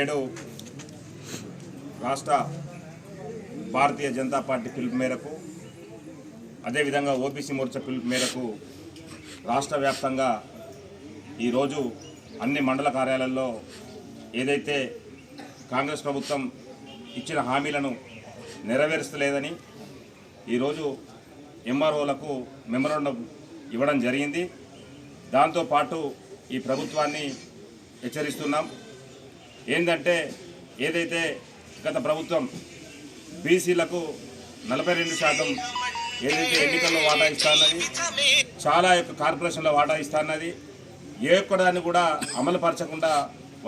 నేడు రాష్ట్ర భారతీయ జనతా పార్టీ పిలుపు మేరకు అదేవిధంగా ఓబీసీ మోర్చా పిలుపు మేరకు రాష్ట్ర వ్యాప్తంగా ఈరోజు అన్ని మండల కార్యాలయాల్లో ఏదైతే కాంగ్రెస్ ప్రభుత్వం ఇచ్చిన హామీలను నెరవేర్చలేదని ఈరోజు ఎంఆర్ఓలకు మెమరాండం ఇవ్వడం జరిగింది. దాంతోపాటు ఈ ప్రభుత్వాన్ని హెచ్చరిస్తున్నాం. ఏంటంటే ఏదైతే గత ప్రభుత్వం బీసీలకు నలభై రెండు శాతం ఏదైతే ఎన్నికల్లో వాటా ఇస్తానది చాలా యొక్క కార్పొరేషన్లో వాటా ఇస్తానది ఏ ఒక్కడాన్ని కూడా అమలుపరచకుండా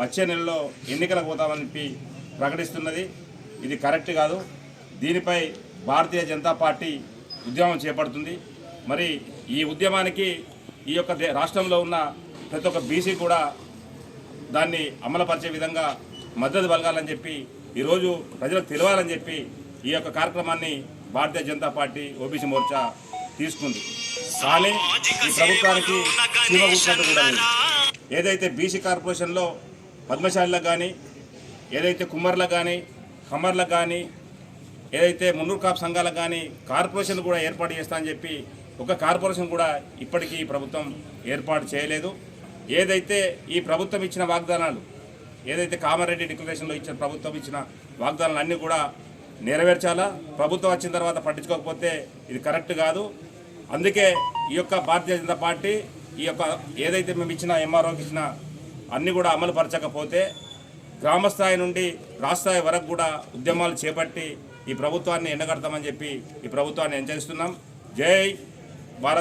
వచ్చే నెలలో ఎన్నికలకు పోతామని చెప్పి ప్రకటిస్తున్నది. ఇది కరెక్ట్ కాదు. దీనిపై భారతీయ జనతా పార్టీ ఉద్యమం చేపడుతుంది. మరి ఈ ఉద్యమానికి ఈ యొక్క రాష్ట్రంలో ఉన్న ప్రతి ఒక్క బీసీ కూడా దాన్ని అమలుపరిచే విధంగా మద్దతు పలగాలని చెప్పి ఈరోజు ప్రజలకు తెలియాలని చెప్పి ఈ యొక్క కార్యక్రమాన్ని భారతీయ జనతా పార్టీ ఓబీసీ మోర్చా తీసుకుంది. కానీ ఈ ప్రభుత్వానికి సీమ కూర్చున్నట్టు కూడా ఏదైతే బీసీ కార్పొరేషన్లో పద్మశాలిలకు కానీ ఏదైతే కుమ్మర్లకు కానీ కమ్మర్లకు కానీ ఏదైతే మున్నూరు కాపు సంఘాలకు కానీ కార్పొరేషన్ కూడా ఏర్పాటు చేస్తా అని చెప్పి ఒక కార్పొరేషన్ కూడా ఇప్పటికీ ప్రభుత్వం ఏర్పాటు చేయలేదు. ఏదైతే ఈ ప్రభుత్వం ఇచ్చిన వాగ్దానాలు ఏదైతే కామారెడ్డి డిక్లరేషన్లో ఇచ్చిన ప్రభుత్వం ఇచ్చిన వాగ్దానాలు అన్నీ కూడా నెరవేర్చాలా? ప్రభుత్వం వచ్చిన తర్వాత పట్టించుకోకపోతే ఇది కరెక్ట్ కాదు. అందుకే ఈ యొక్క భారతీయ జనతా పార్టీ ఈ యొక్క ఏదైతే మేము ఇచ్చిన ఎంఆర్ఓకి ఇచ్చిన అన్నీ కూడా అమలు పరచకపోతే గ్రామ స్థాయి నుండి రాష్ట్రస్థాయి వరకు కూడా ఉద్యమాలు చేపట్టి ఈ ప్రభుత్వాన్ని ఎండగడతామని చెప్పి ఈ ప్రభుత్వాన్ని హెచ్చరిస్తున్నాం. జై భారత్